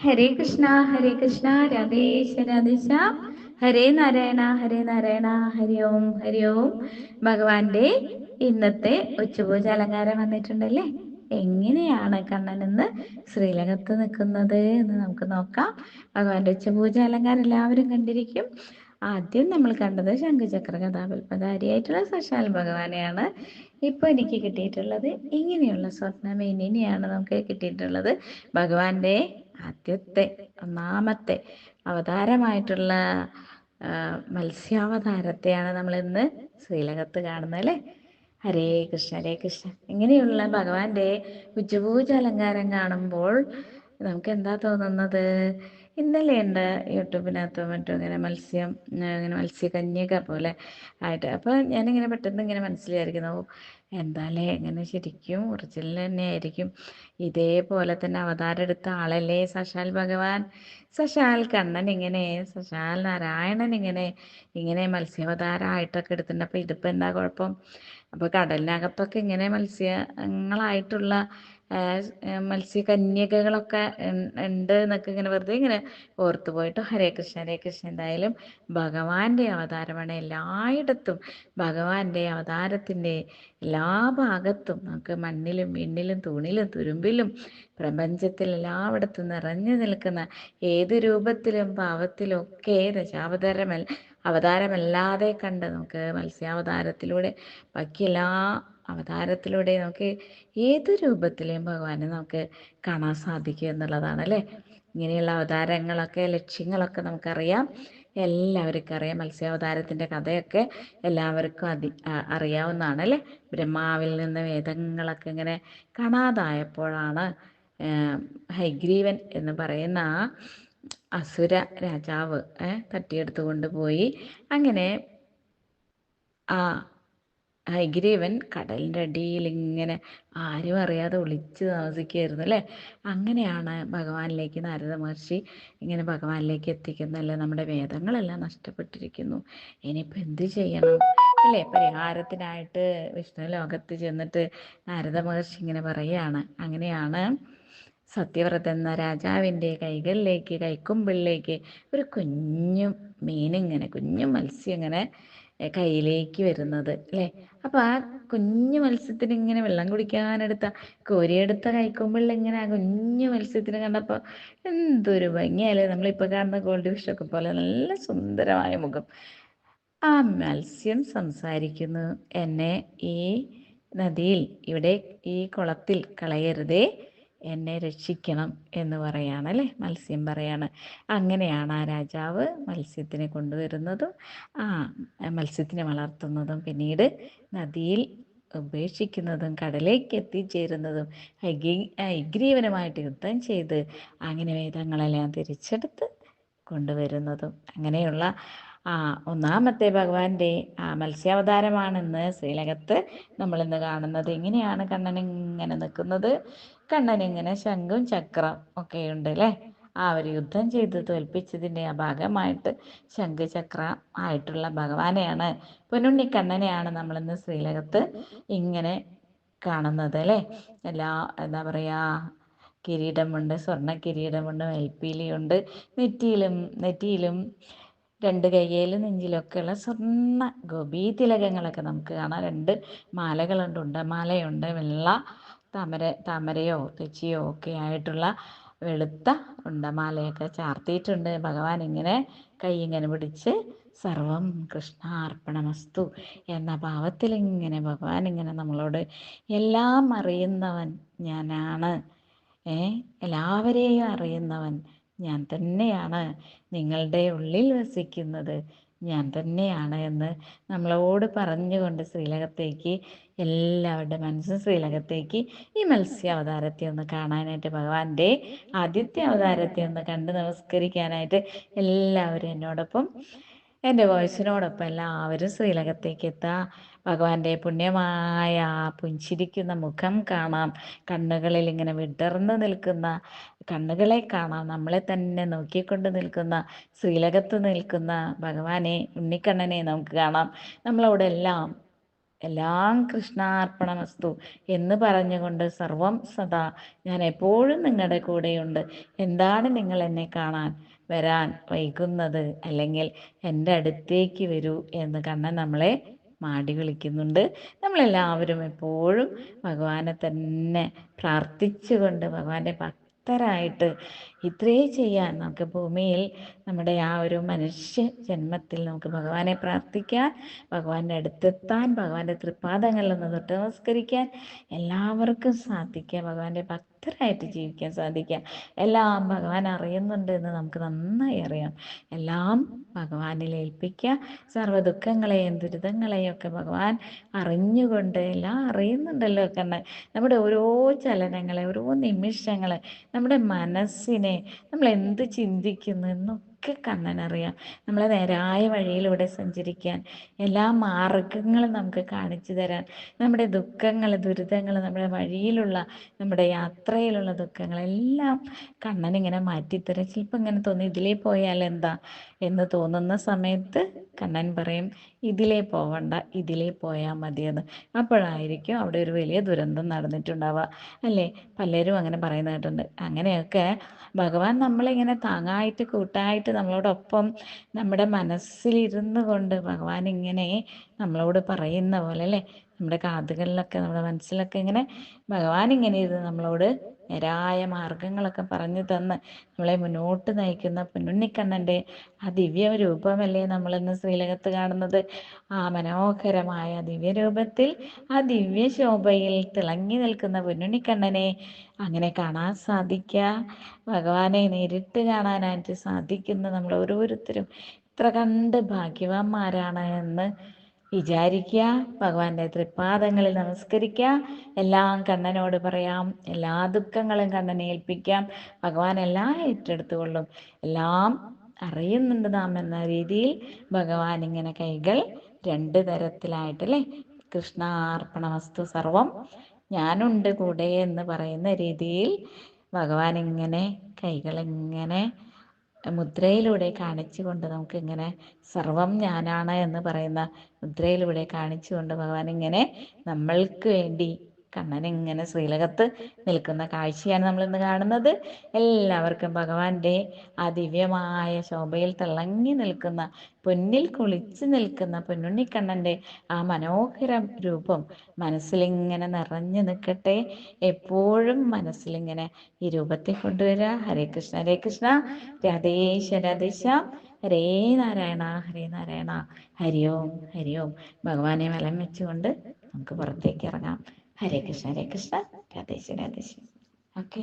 ഹരേ കൃഷ്ണ ഹരേ കൃഷ്ണ രാധേശ രാധേശ ഹരേ നാരായണ ഹരേ നാരായണ ഹരി ഓം ഹരി ഓം. ഭഗവാന്റെ ഇന്നത്തെ ഉച്ചപൂജ അലങ്കാരം വന്നിട്ടുണ്ടല്ലേ? എങ്ങനെയാണ് കണ്ണൻ ഇന്ന് ശ്രീലകത്ത് നിൽക്കുന്നത് എന്ന് നമുക്ക് നോക്കാം. ഭഗവാന്റെ ഉച്ചപൂജ അലങ്കാരം എല്ലാവരും കണ്ടിരിക്കും. ആദ്യം നമ്മൾ കണ്ടത് ശംഖുചക്ര കഥാപൽപധാരിയായിട്ടുള്ള സശാൽ ഭഗവാനെയാണ് ഇപ്പൊ എനിക്ക് കിട്ടിയിട്ടുള്ളത്. ഇങ്ങനെയുള്ള സ്വർണമേനിനെയാണ് നമുക്ക് കിട്ടിയിട്ടുള്ളത്. ഭഗവാന്റെ ആദ്യത്തെ ഒന്നാമത്തെ അവതാരമായിട്ടുള്ള മത്സ്യാവതാരത്തെയാണ് നമ്മൾ ഇന്ന് ശ്രീലകത്ത് കാണുന്നത് അല്ലേ? ഹരേ കൃഷ്ണ ഹരേ കൃഷ്ണ. ഇങ്ങനെയുള്ള ഭഗവാന്റെ ഉച്ചപൂജ അലങ്കാരം കാണുമ്പോൾ നമുക്ക് എന്താ തോന്നുന്നത്? ഇന്നലെ ഉണ്ട് യൂട്യൂബിനകത്ത് മറ്റും ഇങ്ങനെ മത്സ്യം ഇങ്ങനെ മത്സ്യകന്യക പോലെ ആയിട്ട്. അപ്പോൾ ഞാനിങ്ങനെ പെട്ടെന്ന് ഇങ്ങനെ മനസ്സിലായിരിക്കുന്നു എന്തായാലേ ഇങ്ങനെ ശരിക്കും ഒറിജിനൽ തന്നെ ആയിരിക്കും ഇതേപോലെ തന്നെ അവതാരം എടുത്ത ആളല്ലേ സശാൽ ഭഗവാൻ? സശാൽ കണ്ണൻ ഇങ്ങനെ സശാൽ നാരായണൻ ഇങ്ങനെ ഇങ്ങനെ മത്സ്യാവതാരമായിട്ടൊക്കെ എടുത്തിട്ടുണ്ട്. അപ്പോൾ ഇതിപ്പോൾ എന്താ കുഴപ്പം? അപ്പോൾ കടലിനകത്തൊക്കെ ഇങ്ങനെ മത്സ്യങ്ങളായിട്ടുള്ള മത്സ്യകന്യകകളൊക്കെ ഉണ്ട് എന്നൊക്കെ ഇങ്ങനെ വെറുതെ ഇങ്ങനെ ഓർത്തു പോയിട്ട് ഹരേ കൃഷ്ണ ഹരേ കൃഷ്ണ എന്തായാലും ഭഗവാന്റെ അവതാരമാണ് എല്ലായിടത്തും. ഭഗവാന്റെ അവതാരത്തിന്റെ എല്ലാ ഭാഗത്തും നമുക്ക് മണ്ണിലും വിണ്ണിലും തൂണിലും തുരുമ്പിലും പ്രപഞ്ചത്തിൽ എല്ലായിടത്തും നിറഞ്ഞു നിൽക്കുന്ന ഏത് രൂപത്തിലും ഭാവത്തിലും ഒക്കെ ദശാവതാരമല്ല അവതാരമല്ലാതെ കണ്ട് നമുക്ക് മത്സ്യാവതാരത്തിലൂടെ ബാക്കി എല്ലാ അവതാരത്തിലൂടെ നമുക്ക് ഏത് രൂപത്തിലെയും ഭഗവാനെ നമുക്ക് കാണാൻ സാധിക്കും എന്നുള്ളതാണ് അല്ലേ? ഇങ്ങനെയുള്ള അവതാരങ്ങളൊക്കെ ലക്ഷ്യങ്ങളൊക്കെ നമുക്കറിയാം. എല്ലാവർക്കും അറിയാം. മത്സ്യാവതാരത്തിന്റെ കഥയൊക്കെ എല്ലാവർക്കും അതി അറിയാവുന്നതാണ് അല്ലേ? ബ്രഹ്മാവിൽ നിന്ന് വേദങ്ങളൊക്കെ ഇങ്ങനെ കാണാതായപ്പോഴാണ് ഹൈഗ്രീവൻ എന്ന് പറയുന്ന അസുര രാജാവ് തട്ടിയെടുത്തു പോയി. അങ്ങനെ ആ ഹൈഗ്രീവൻ കടലിന്റെ അടിയിൽ ഇങ്ങനെ ആരും അറിയാതെ ഒളിച്ച് താമസിക്കുകയായിരുന്നു അല്ലേ? അങ്ങനെയാണ് ഭഗവാനിലേക്ക് നാരദ മഹർഷി ഇങ്ങനെ ഭഗവാനിലേക്ക് എത്തിക്കുന്നല്ലേ നമ്മുടെ വേദങ്ങളെല്ലാം നഷ്ടപ്പെട്ടിരിക്കുന്നു. ഇനിയിപ്പോൾ എന്ത് ചെയ്യണം? അല്ലേ? പരിഹാരത്തിനായിട്ട് വിഷ്ണു ലോകത്ത് ചെന്നിട്ട് നാരദ മഹർഷി ഇങ്ങനെ പറയുകയാണ്. അങ്ങനെയാണ് സത്യവ്രത എന്ന രാജാവിന്റെ കൈകളിലേക്ക് കൈക്കുമ്പിളിലേക്ക് ഒരു കുഞ്ഞു മീനിങ്ങനെ കുഞ്ഞു മത്സ്യം ഇങ്ങനെ കയ്യിലേക്ക് വരുന്നത് അല്ലേ? അപ്പൊ ആ കുഞ്ഞു മത്സ്യത്തിന് ഇങ്ങനെ വെള്ളം കുടിക്കാനെടുത്ത കോരിയെടുത്ത കൈക്കുമ്പിളിൽ ഇങ്ങനെ ആ കുഞ്ഞു മത്സ്യത്തിന് കണ്ടപ്പോൾ എന്തൊരു ഭംഗിയല്ലേ നമ്മളിപ്പോൾ കാണുന്ന ഗോൾഡ് ഫിഷൊക്കെ പോലെ നല്ല സുന്ദരമായ മുഖം. ആ മത്സ്യം സംസാരിക്കുന്നു എന്നെ ഈ നദിയിൽ ഇവിടെ ഈ കുളത്തിൽ കളയരുതേ എന്നെ രക്ഷിക്കണം എന്ന് പറയാണ് അല്ലേ? മത്സ്യം പറയാണ്. അങ്ങനെയാണ് ആ രാജാവ് മത്സ്യത്തിനെ കൊണ്ടുവരുന്നതും ആ മത്സ്യത്തിനെ വളർത്തുന്നതും പിന്നീട് നദിയിൽ ഉപേക്ഷിക്കുന്നതും കടലേക്ക് എത്തിച്ചേരുന്നതും ഹൈഗ്രീവനമായിട്ട് യുദ്ധം ചെയ്ത് അങ്ങനെ വേദങ്ങളെല്ലാം തിരിച്ചെടുത്ത് കൊണ്ടുവരുന്നതും അങ്ങനെയുള്ള ആ ഒന്നാമത്തെ ഭഗവാന്റെ ആ മത്സ്യാവതാരമാണെന്ന് ശ്രീലകത്ത് നമ്മൾ ഇന്ന് കാണുന്നത്. എങ്ങനെയാണ് കണ്ണൻ ഇങ്ങനെ നിൽക്കുന്നത്. കണ്ണൻ ഇങ്ങനെ ശംഖും ചക്രം ഒക്കെ ഉണ്ട് അല്ലേ? ആ ഒരു യുദ്ധം ചെയ്ത് തോൽപ്പിച്ചതിന്റെ ആ ഭാഗമായിട്ട് ശംഖുചക്ര ആയിട്ടുള്ള ഭഗവാനെയാണ് പൊന്നുണ്ണി കണ്ണനെയാണ് നമ്മളിന്ന് ശ്രീലകത്ത് ഇങ്ങനെ കാണുന്നത് അല്ലേ? എല്ലാ എന്താ പറയുക കിരീടമുണ്ട് സ്വർണ കിരീടമുണ്ട് മേൽപ്പീലിയുണ്ട് നെറ്റിയിലും നെറ്റിയിലും രണ്ട് കയ്യിലും നെഞ്ചിലൊക്കെയുള്ള സ്വർണ ഗോപീ തിലകങ്ങളൊക്കെ നമുക്ക് കാണാം. രണ്ട് മാലകളുണ്ട് ഉണ്ടമാലയുണ്ട് വെള്ള താമര താമരയോ തെച്ചിയോ ഒക്കെ ആയിട്ടുള്ള വെളുത്ത ഉണ്ടമാലയൊക്കെ ചാർത്തിയിട്ടുണ്ട്. ഭഗവാൻ ഇങ്ങനെ കൈ ഇങ്ങനെ പിടിച്ച് സർവം കൃഷ്ണാർപ്പണമസ്തു എന്ന ഭാവത്തിൽ ഇങ്ങനെ ഭഗവാൻ ഇങ്ങനെ നമ്മളോട് എല്ലാം അറിയുന്നവൻ ഞാനാണ്. ഏ? എല്ലാവരെയും അറിയുന്നവൻ ഞാൻ തന്നെയാണ് നിങ്ങളുടെ ഉള്ളിൽ വസിക്കുന്നത്. ഞാൻ തന്നെയാണ് എന്ന് നമ്മളോട് പറഞ്ഞുകൊണ്ട് ശ്രീലകത്തേക്ക് എല്ലാവരുടെ മനസ്സും ശ്രീലകത്തേക്ക് ഈ മത്സ്യ അവതാരത്തെ ഒന്ന് കാണാനായിട്ട് ഭഗവാന്റെ ആദ്യത്തെ അവതാരത്തെ ഒന്ന് കണ്ട് നമസ്കരിക്കാനായിട്ട് എല്ലാവരും എന്നോടൊപ്പം എന്റെ വോയിസിനോടൊപ്പം എല്ലാവരും ശ്രീലകത്തേക്ക് എത്താം. ഭഗവാന്റെ പുണ്യമായ പുഞ്ചിരിക്കുന്ന മുഖം കാണാം. കണ്ണുകളിൽ ഇങ്ങനെ വിടർന്നു നിൽക്കുന്ന കണ്ണുകളെ കാണാം. നമ്മളെ തന്നെ നോക്കിക്കൊണ്ട് നിൽക്കുന്ന ശ്രീലകത്ത് നിൽക്കുന്ന ഭഗവാനെ ഉണ്ണിക്കണ്ണനെ നമുക്ക് കാണാം. നമ്മളവിടെ എല്ലാം എല്ലാം കൃഷ്ണാർപ്പണമസ്തു എന്ന് പറഞ്ഞുകൊണ്ട് സർവം സദാ ഞാൻ എപ്പോഴും നിങ്ങളുടെ കൂടെയുണ്ട്. എന്താണ് നിങ്ങൾ എന്നെ കാണാൻ വരാൻ വൈകുന്നത്? അല്ലെങ്കിൽ എന്റെ അടുത്തേക്ക് വരൂ എന്ന് കണ്ണൻ നമ്മളെ മാടി വിളിക്കുന്നുണ്ട്. നമ്മളെല്ലാവരും എപ്പോഴും ഭഗവാനെ തന്നെ പ്രാർത്ഥിച്ചുകൊണ്ട് ഭഗവാന്റെ ഭക്തരായിട്ട് ഇത്രേ ചെയ്യാൻ നമുക്ക് ഭൂമിയിൽ നമ്മുടെ ആ ഒരു മനുഷ്യ ജന്മത്തിൽ നമുക്ക് ഭഗവാനെ പ്രാർത്ഥിക്കാൻ ഭഗവാന്റെ അടുത്തെത്താൻ ഭഗവാന്റെ തൃപ്പാദങ്ങളിൽ നിന്ന് തൊട്ട് നമസ്കരിക്കാൻ എല്ലാവർക്കും സാധിക്കുക. ഭഗവാന്റെ ഭക്തരായിട്ട് ജീവിക്കാൻ സാധിക്കുക എല്ലാം ഭഗവാൻ അറിയുന്നുണ്ട് എന്ന് നമുക്ക് നന്നായി അറിയാം. എല്ലാം ഭഗവാനിൽ ഏൽപ്പിക്കുക സർവ ദുഃഖങ്ങളെയും ദുരിതങ്ങളെയും ഒക്കെ ഭഗവാൻ അറിഞ്ഞുകൊണ്ട് എല്ലാം അറിയുന്നുണ്ടല്ലോ കണ്ണൻ നമ്മുടെ ഓരോ ചലനങ്ങളെ ഓരോ നിമിഷങ്ങളെ നമ്മുടെ മനസ്സിനെ നമ്മൾ എന്ത് ചിന്തിക്കുന്നു എന്നൊക്കെ കണ്ണനറിയാം നമ്മളെ നേരായ വഴിയിലൂടെ സഞ്ചരിക്കാൻ എല്ലാ മാർഗങ്ങളും നമുക്ക് കാണിച്ചു തരാൻ നമ്മുടെ ദുഃഖങ്ങൾ ദുരിതങ്ങൾ നമ്മുടെ വഴിയിലുള്ള നമ്മുടെ യാത്രയിലുള്ള ദുഃഖങ്ങളെല്ലാം കണ്ണനിങ്ങനെ മാറ്റിത്തരാം. ചിലപ്പോൾ ഇങ്ങനെ തോന്നി ഇതിലേ പോയാൽ എന്താ? എന്ന് തോന്നുന്ന സമയത്ത് കണ്ണൻ പറയും ഇതിലേ പോവണ്ട ഇതിലേ പോയാൽ മതിയെന്ന്. അപ്പോഴായിരിക്കും അവിടെ ഒരു വലിയ ദുരന്തം നടന്നിട്ടുണ്ടാവുക. അല്ലേ? പലരും അങ്ങനെ പറയുന്ന കേട്ടിട്ടുണ്ട് അങ്ങനെയൊക്കെ ഭഗവാൻ നമ്മളിങ്ങനെ താങ്ങായിട്ട് കൂട്ടായിട്ട് നമ്മളോടൊപ്പം നമ്മുടെ മനസ്സിലിരുന്ന് കൊണ്ട് ഭഗവാൻ ഇങ്ങനെ നമ്മളോട് പറയുന്ന പോലെ അല്ലേ? നമ്മുടെ കാതുകളിലൊക്കെ നമ്മുടെ മനസ്സിലൊക്കെ ഇങ്ങനെ ഭഗവാൻ ഇങ്ങനെ ഇരുന്ന് നമ്മളോട് നേരായ മാർഗങ്ങളൊക്കെ പറഞ്ഞു തന്ന് നമ്മളെ മുന്നോട്ട് നയിക്കുന്ന പൊന്നുണ്ണിക്കണ്ണന്റെ ആ ദിവ്യ രൂപമല്ലേ നമ്മളിന്ന് ശ്രീലകത്ത് കാണുന്നത്. ആ മനോഹരമായ ദിവ്യരൂപത്തിൽ ആ ദിവ്യ ശോഭയിൽ തിളങ്ങി നിൽക്കുന്ന പൊന്നുണ്ണിക്കണ്ണനെ അങ്ങനെ കാണാൻ സാധിക്കുക ഭഗവാനെ നേരിട്ട് കാണാനായിട്ട് സാധിക്കുന്ന നമ്മൾ ഓരോരുത്തരും ഇത്ര കണ്ട് ഭാഗ്യവാന്മാരാണ് എന്ന് വിചാരിക്കുക ഭഗവാന്റെ തൃപ്പാദങ്ങളിൽ നമസ്കരിക്കുക എല്ലാം കണ്ണനോട് പറയാം എല്ലാ ദുഃഖങ്ങളും കണ്ണനെ ഏൽപ്പിക്കാം ഭഗവാൻ എല്ലാം ഏറ്റെടുത്തുകൊള്ളും. എല്ലാം അറിയുന്നുണ്ട് നാം എന്ന രീതിയിൽ ഭഗവാൻ ഇങ്ങനെ കൈകൾ രണ്ട് തരത്തിലായിട്ടല്ലേ? കൃഷ്ണാർപ്പണമസ്തു സർവം ഞാനുണ്ട് കൂടെ എന്ന് പറയുന്ന രീതിയിൽ ഭഗവാൻ ഇങ്ങനെ കൈകൾ ഇങ്ങനെ മുദ്രയിലൂടെ കാണിച്ചുകൊണ്ട് നമുക്ക് ഇങ്ങനെ സർവം ഞാനാണ് എന്ന് പറയുന്ന മുദ്രയിലൂടെ കാണിച്ചുകൊണ്ട് ഭഗവാൻ ഇങ്ങനെ നമ്മൾക്ക് വേണ്ടി കണ്ണൻ ഇങ്ങനെ ശ്രീലകത്ത് നിൽക്കുന്ന കാഴ്ചയാണ് നമ്മൾ ഇന്ന് കാണുന്നത്. എല്ലാവർക്കും ഭഗവാന്റെ ആ ദിവ്യമായ ശോഭയിൽ തിളങ്ങി നിൽക്കുന്ന പൊന്നിൽ കുളിച്ച് നിൽക്കുന്ന പൊന്നുണ്ണിക്കണ്ണന്റെ ആ മനോഹര രൂപം മനസ്സിലിങ്ങനെ നിറഞ്ഞു നിൽക്കട്ടെ. എപ്പോഴും മനസ്സിലിങ്ങനെ ഈ രൂപത്തെ കൊണ്ടുവരിക. ഹരേ കൃഷ്ണ ഹരേ കൃഷ്ണ. രാധേശ രാധേശ ഹരേ നാരായണ ഹരേ നാരായണ. ഹരിയോം ഹരിയോം ഭഗവാനെ വലം വെച്ചുകൊണ്ട് നമുക്ക് പുറത്തേക്ക് ഇറങ്ങാം. ഹരേ കൃഷ്ണ ഹരേ കൃഷ്ണ രാധേശ രാധേശ ഓക്കെ